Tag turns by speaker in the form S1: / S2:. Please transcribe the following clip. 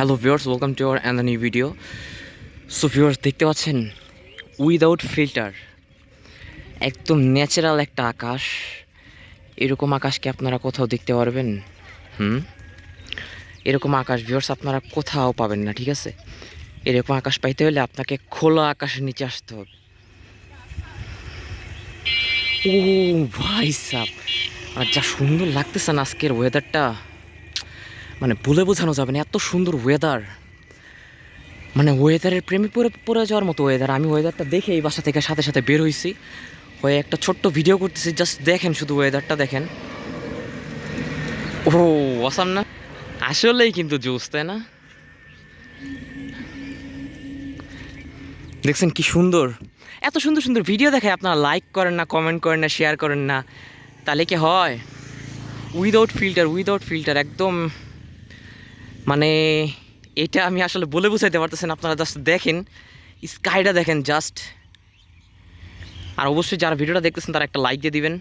S1: Hello viewers welcome to our and new video so viewers দেখতে পাচ্ছেন? Without filter একদম natural একটা আকাশ। এরকম আকাশকে আপনারা কোথাও দেখতে পারবেন? হুম? এরকম আকাশ ভিউয়ার্স আপনারা কোথাও পাবেন না, ঠিক আছে? এরকম আকাশ পাইতে হলে আপনাকে খোলা আকাশের নিচে আসতে হবে। ও ভাই সাহ আর যা সুন্দর লাগতেছে না আজকের ওয়েদারটা মানে বলে বোঝানো যাবে না, এত সুন্দর ওয়েদার মানে ওয়েদারের প্রেমে পড়ে পড়ে যাওয়ার মতো ওয়েদার আমি ওয়েদারটা দেখে এই বাসা থেকে সাথে সাথে বের হয়েছি হয়ে একটা ছোট্ট ভিডিও করতেছি জাস্ট দেখেন শুধু ওয়েদারটা দেখেন। ও অসাম না? আসলেই কিন্তু জুস, তাই না? দেখছেন কি সুন্দর? এত সুন্দর সুন্দর ভিডিও দেখে আপনারা লাইক করেন না কমেন্ট করেন না শেয়ার করেন না। তাহলে কি হয়? উইদাউট ফিল্টার উইদাউট ফিল্টার একদম মানে এটা আমি আসলে বলে বুঝাইতে পারতেছেন আপনারা জাস্ট দেখেন স্কাইটা দেখেন জাস্ট আর অবশ্যই যারা ভিডিওটা দেখতেছেন, তারা একটা লাইক দিয়ে দিবেন।